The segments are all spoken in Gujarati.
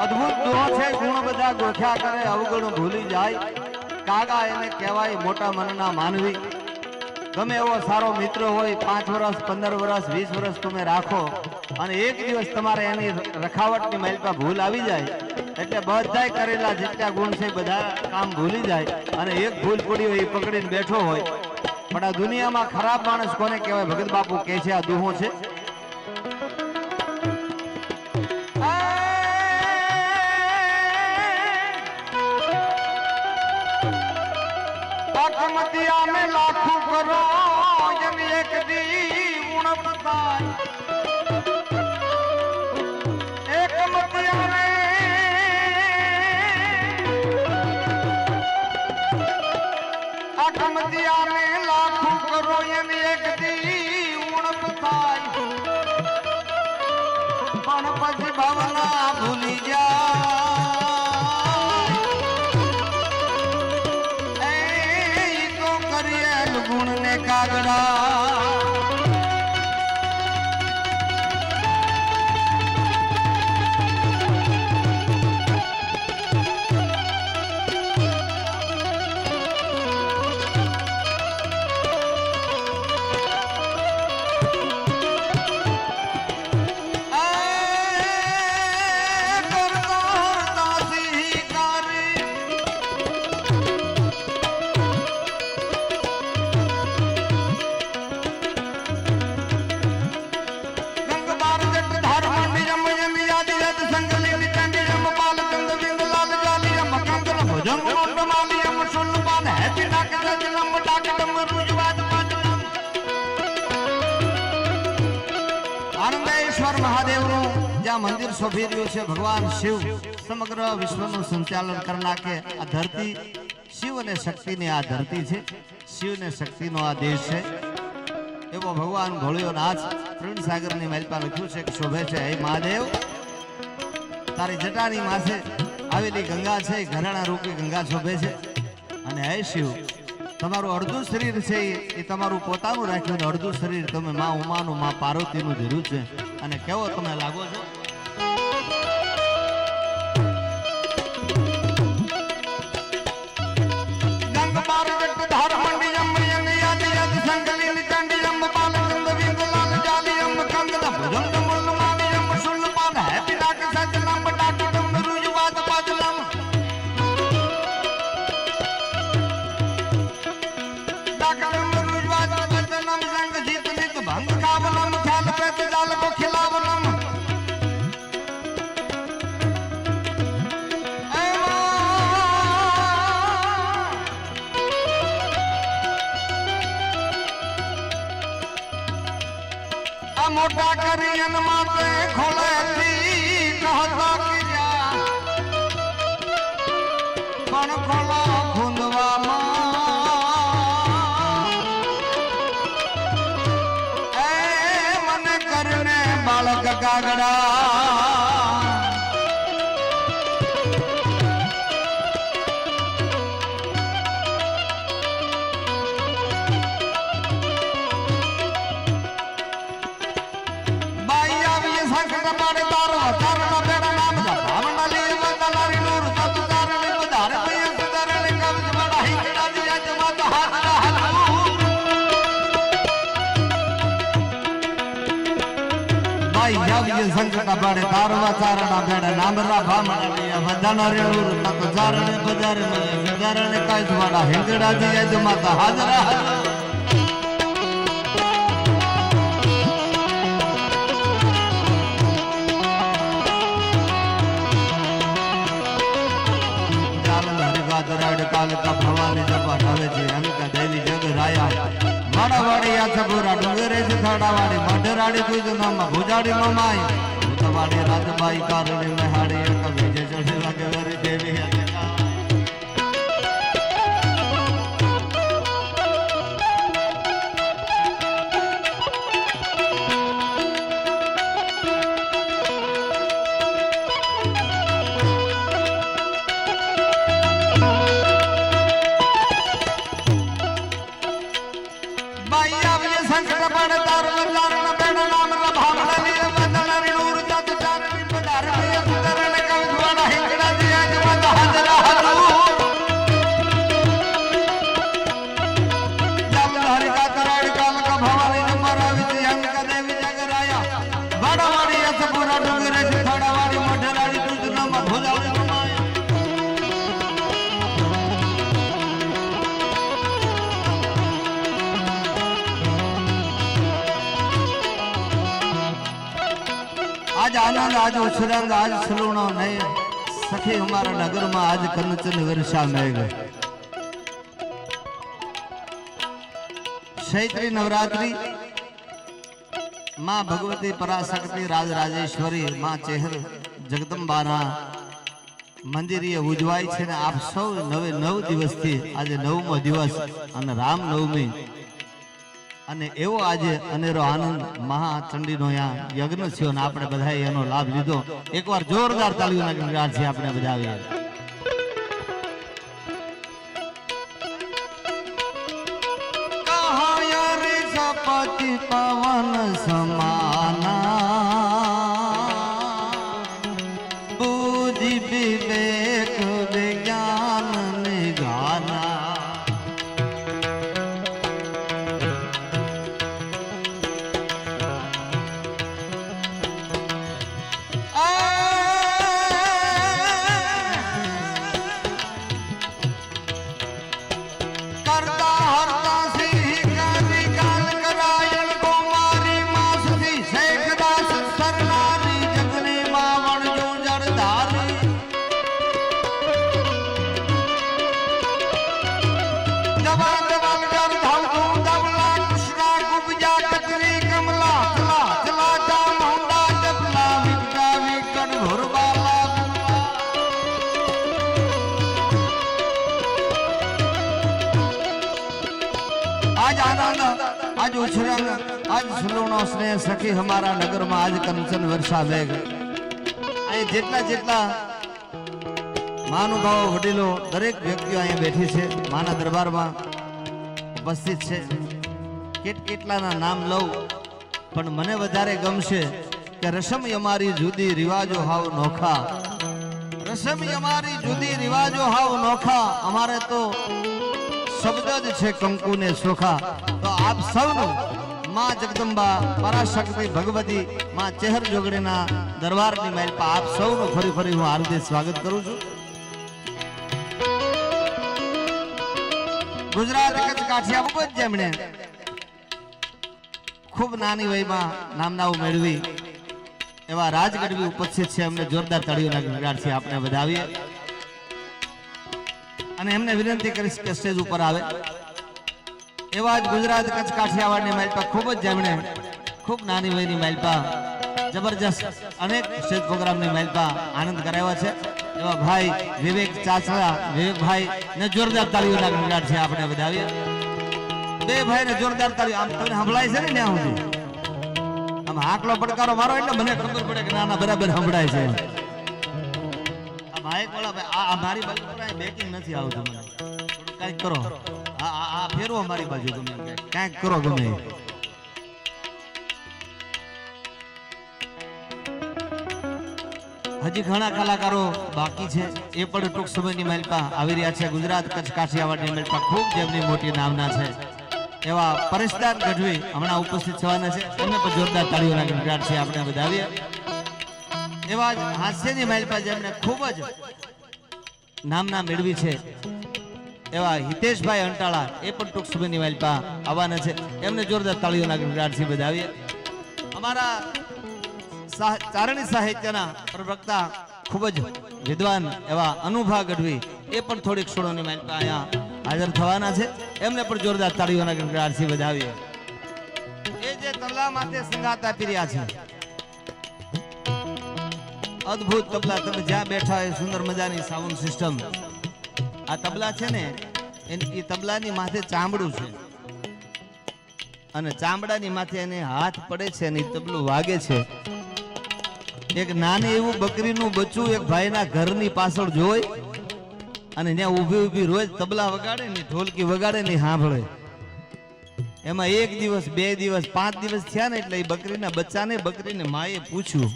અદ્ભુત દુહો છે, ગુણ બધા ગોખ્યા કરે, અવગુણ ભૂલી જાય. કાગા એને કહેવાય મોટા મનના માનવી. ગમે એવો સારો મિત્ર હોય, પાંચ વર્ષ પંદર વર્ષ વીસ વર્ષ તમે રાખો અને એક દિવસ તમારે એની રખાવટની માઇલપા ભૂલ આવી જાય. એટલે બધાય કરેલા જેટલા ગુણ છે, બધા કામ ભૂલી જાય અને એક ભૂલ પડી હોય એ પકડીને બેઠો હોય. પણ આ દુનિયામાં ખરાબ માણસ કોને કહેવાય? ભગત બાપુ કે છે, આ દુહો છે. અકમતિયા મે લાખું કરો એમ એક દી ઉણપ થાય. એકમતિયા મે અકમતિયા મે લાખું કરો એમ એક દી ઉણપ થાય. પણ પછી ભાવના ભૂલી જાય ગુણ શોભી રહ્યું છે ભગવાન શિવ. સમગ્ર વિશ્વનું સંચાલન કરી નાખે આ ધરતી શિવ અને શક્તિની આ ધરતી છે. શિવ અને શક્તિનો આ દેશ છે. એવો ભગવાન ભોળિયો નાથ ત્રણ સાગરની મહેલપા લખ્યું છે કે શોભે છે. હે મહાદેવ, તારી જટાની માસે આવેલી ગંગા છે. ઘરેણા રૂપી ગંગા શોભે છે. અને હે શિવ, તમારું અડધું શરીર છે એ- તમારું પોતાનું રાખ્યું ને અડધું શરીર તમે માં ઉમાનું, માં પાર્વતીનું ધીરું છે. અને કેવો તમે લાગો છો? આ કરી કરિયન માતે ખોલેથી કહતા કિર્યા. પણ ખોલો સંકટ તારવા તારના બેડા નામ રા ભાવના લે વંદનારી નૂર તત તારણે બજારે સુધારણે કવચ બડા હિંગડા દિયા જમા તો હાજરા હાજરા. ભવાની જપા ઢાવે છે અંકા દેવી જગ રાયા. માડાવાડી આછપુરા ડુંગરે છે થાડાવાડી મઢરાડી તુજ નામ ભુજાડી મમાઈ. ભૂતવાડી રાજબાઈ કારણી સપુરા ડોંગરે થોડાવાળી મોઢેલાળી તુજનો મભુલાળી આજ આનંદ, આજ ઉછરંગ, આજ સલુણો નહીં. સખી અમારા નગરમાં આજ કરમચંદ વર્ષા મેં ગઈ. ચૈત્રી નવરાત્રી માં ભગવતી પરાશક્તિ રાજ રાજેશ્વરી માં ચહેર જગદંબાના મંદિરીએ ઉજવાય છે ને આપ સૌ નવે નવ દિવસથી આજે નવમો દિવસ અને રામનવમી. અને એવો આજે અનેરો આનંદ મહાચંડીનો યજ્ઞ થયો ને આપણે બધાએ એનો લાભ લીધો. એકવાર જોરદાર ગણગાટ છે આપણે બધા સપતિ પવન સમાના. બુદ્ધિ વિવેક આજ ઉછરંગ આજ સુલોનો સ્નેહ સખી હમારા નગરમાં આજ કંચન વર્ષા મેઘ અહીં જેટલા જેટલા મહાનુભાવો વડીલો દરેક વ્યક્તિઓ અહીંયા બેઠી છે, માના દરબારમાં ઉપસ્થિત છે. કેટ કેટલાના નામ લઉં, પણ મને વધારે ગમશે કે રસમ અમારી જુદી રિવાજો હાવ નોખા. રસમ અમારી જુદી રિવાજો હાવ નોખા. અમારે તો શબ્દ જ છે કંકુ ને સોખા. તો આપ સૌનું માં જગદંબા, પરાશક્તિ, ભગવતી, માં ચહેર જોગડીના દરબારની મહેલ પર આપ સૌનું ફરી ફરી હું હાર્દિક સ્વાગત કરું છું. ગુજરાત કચ્છ કાઠિયા ખૂબ જ જેમણે ખૂબ નાની વયમાં નામનાઓ મેળવી, એવા રાજગઢવી ઉપસ્થિત છે. એમને જોરદાર તાળીઓના ગણગાટ છે. આપણે વધાવીએ અને એમને વિનંતી કરીશ કે સ્ટેજ ઉપર આવે. એવા જ ગુજરાત કચ્છ કાઠિયાવાડની માલપા ખૂબ જ જેમણે ખૂબ નાની વયની માલપા જબરજસ્ત અનેક સ્ટેજ પ્રોગ્રામની માલપા આનંદ કરાવ્યા છે. એવા ભાઈ વિવેક ચાચડા વિવેકભાઈ ને જોરદાર તાળીઓના ગણગાટ છે આપણે વધાવીએ બે ભાઈ ને જોરદાર તાળી આમ તમને સંભળાય છે ને ત્યાં સુધી? આમ હાકલો પડકારો મારો એટલે મને ખબર પડે કે નાના બરાબર સંભળાય છે. આ વાળા ભાઈ આ મારી બાજુ પર બેકિંગ નથી આવતું મને. કાંઈક કરો. આ આ ફેરવો મારી બાજુ તમે કાંઈક. કરો ગમે. હજી ઘણા કલાકારો બાકી છે. એ પણ ટૂંક સમયની મહેલમાં આવી રહ્યા છે. ગુજરાત કચ્છ કાઠિયાવાડની માલપા ખૂબ જેમની મોટી નામના છે. એવા પરેશદાર ગઢવી હમણાં ઉપસ્થિત થવાના છે. એમને પણ જોરદાર તાળીઓના ગણગાટ છે. આપણે વધાવીએ એવા જ હાસ્યની માલપા જેમણે ખૂબ જ નામના મેળવી છે. એવા હિતેશભાઈ અંટાળા, એ પણ ટૂંક સમયની માલપા આવવાના છે. એમને જોરદાર તાળીઓના ગણગાટથી વધાવીએ અમારા ચારણી સાહિત્યના પ્રવક્તા ખૂબ જ વિદ્વાન એવા અનુભા ગઢવી, એ પણ થોડીક ક્ષણોની માલપા અહીંયા હાજર થવાના છે. એમને પણ જોરદાર તાળીઓના ગણગાટથી વધાવીએ એ જે તબલા માથે સંગાત આપી છે અદ્ભુત તબલા તમે જ્યાં બેઠા હોય, સુંદર મજાની સાઉન્ડ સિસ્ટમ આ તબલા છે ને એ તબલાની માથે ચામડું છે. અને ચામડાની માથે એને હાથ પડે છે અને તબલું વાગે છે. એક નાની એવું બકરીનું બચ્ચું એક ભાઈના ઘરની પાછળ જોઈ અને ત્યાં ઊભી ઊભી રોજ તબલા વગાડે ને, ઢોલકી વગાડે ને સાંભળે એમાં એક દિવસ, બે દિવસ, પાંચ દિવસ થયા ને એટલે એ બકરીના બચ્ચાને બકરીને માએ પૂછ્યું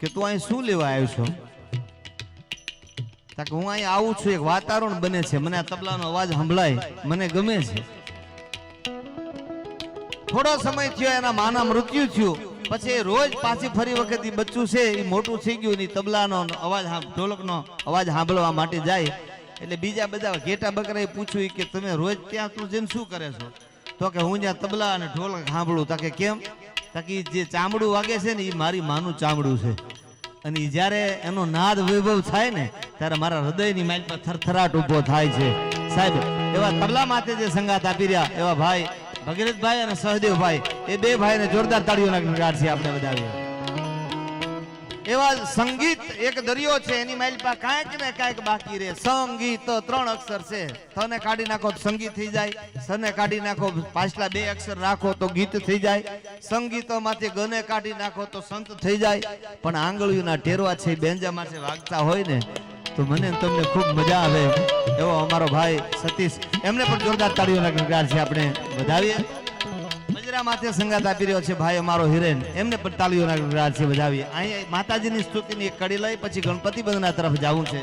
કે તું અહીં શું લેવા આવ્યો છો? કે હું અહીં આવું છું, એક વાતાવરણ બને છે. મને આ તબલાનો અવાજ સંભળાય. મને ગમે છે. થોડો સમય થયો, એના માના મૃત્યુ થયું. પછી રોજ પાછી ફરી વખત એ બચ્ચું છે એ મોટું થઈ ગયું ને તબલાનો અવાજ ઢોલકનો અવાજ સાંભળવા માટે જાય. એટલે બીજા બધા ઘેટા બકરાએ પૂછ્યું કે, તમે રોજ ત્યાં તું જઈને શું કરે છો? તો કે, હું જ્યાં તબલા અને ઢોલક સાંભળું. તા કે કેમ? તકી જે ચામડું વાગે છે ને, એ મારી માનું ચામડું છે. અને જ્યારે એનો નાદ વૈભવ થાય ને, ત્યારે મારા હૃદયની માઇલ પર થરથરાટ ઊભો થાય છે. સાહેબ, એવા તબલા માથે જે સંગાત આપી રહ્યા, એવા ભાઈ, ભગીરથભાઈ અને સહદેવભાઈ, એ બે ભાઈને જોરદાર તાળીઓના ગણગાટ છે આપણે બધાએ. એવા સંગીત એક દરિયો છે, એની માઇલ પા કાંઈક ને કાંઈક બાકી રહે. સંગીત ત્રણ અક્ષર છે. થને કાઢી નાખો તો સંગીત થઈ જાય. સને કાઢી નાખો પાછલા બે અક્ષર રાખો તો ગીત થઈ જાય. સંગીતોમાંથી ગને કાઢી નાખો તો સંત થઈ જાય. પણ આંગળીઓના ટેરવા છે બેંજામાં છે, વાગતા હોય ને, તો મને તમને ખૂબ મજા આવે. એવો અમારો ભાઈ સતીશ. એમને પણ જોરદાર તાળીઓના ગણકાર છે, આપણે વધાવીએ મજરા માથે સંગાત આપી રહ્યો છે ભાઈ અમારો હિરેન. એમને પણ ગણગાર છે વધાવીએ અહીંયા માતાજીની સ્તુતિની એક કડી લઈ, પછી ગણપતિ બંધના તરફ જવું છે.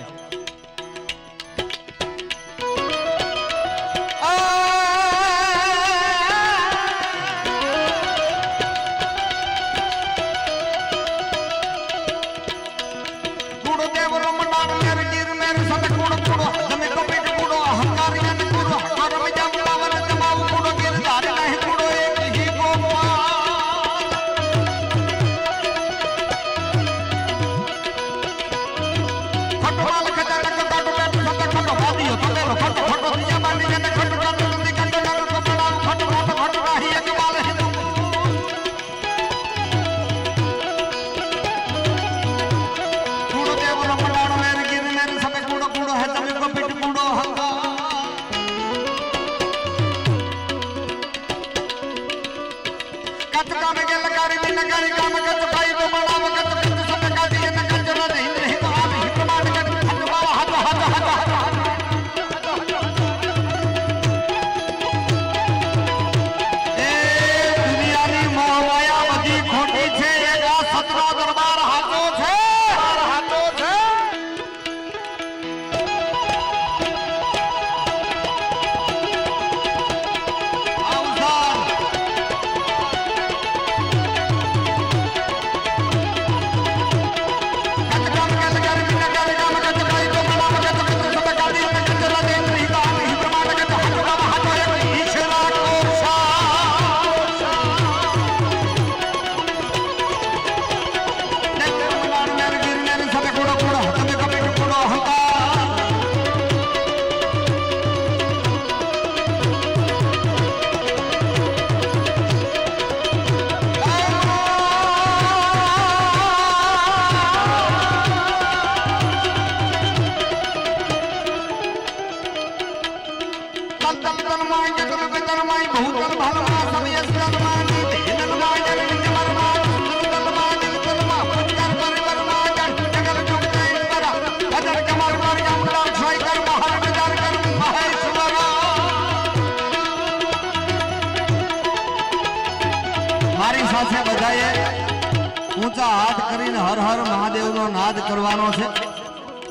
ઊંચા હાથ કરીને હર હર મહાદેવનો નાદ કરવાનો છે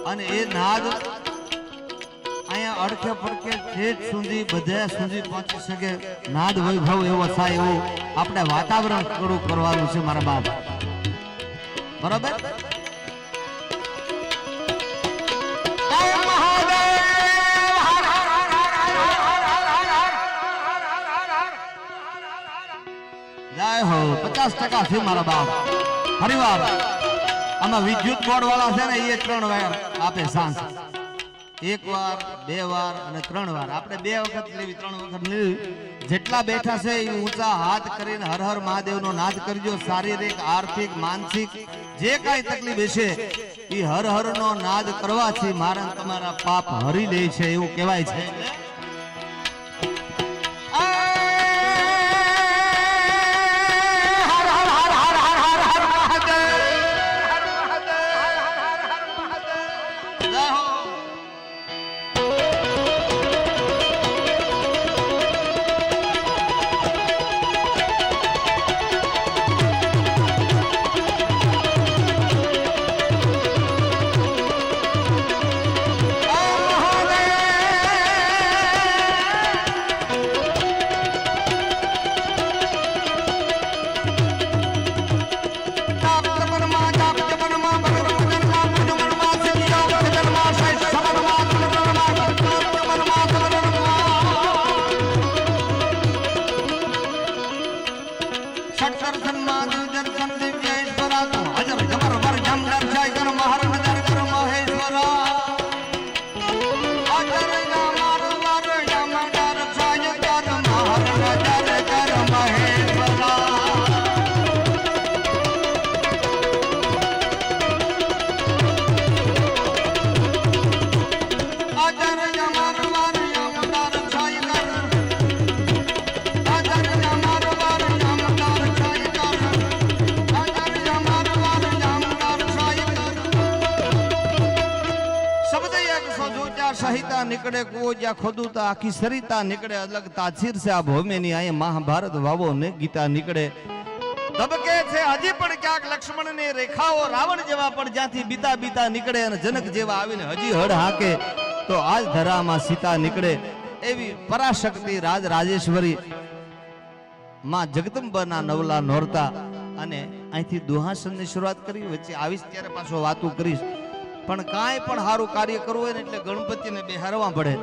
અને એ નાદ અહીંયા અડખે પડખે ઠેઠ સુધી બધે સુધી પહોંચી શકે નાદ વૈભવ એવો થાય એવું આપણે વાતાવરણ થોડું કરવાનું છે મારા બાપ બરાબર જય હો પચાસ ટકા છે મારા બાપ ફરીવાર આમાં વિદ્યુત બોર્ડ વાળા છે ને એ ત્રણ વાર આપે સાંજ. એક વાર, બે વાર અને ત્રણ વાર. આપણે બે વખત લેવી, ત્રણ વખત લેવી. જેટલા બેઠા છે એ ઊંચા હાથ કરીને હર હર મહાદેવનો નાદ કરજો. શારીરિક, આર્થિક, માનસિક, જે કાંઈ તકલીફ હશે એ હર હરનો નાદ કરવાથી મારા તમારા પાપ હરી લે છે, એવું કહેવાય છે. આખી સરિતા નીકળે, અલગ તાસીર છે આ ભૌમેની અહીંયા મહાભારત વાવો ને ગીતા નીકળે. ધબકે છે, હજી પણ ક્યાંક લક્ષ્મણની રેખાઓ રાવણ જેવા પણ જ્યાંથી બીતા બીતા નીકળે અને જનક જેવા આવીને હજી હડ હાકે, તો આજ ધરામાં સીતા નીકળે. એવી પરાશક્તિ રાજ રાજેશ્વરી માં જગદંબાના નવલા નોરતા અને અહીંથી દુહાસનની શરૂઆત કરી, વચ્ચે આવીશ ત્યારે પાછો વાતું કરીશ. પણ કાંઈ પણ સારું કાર્ય કરવું હોય ને એટલે ગણપતિને બેહારવા પડે.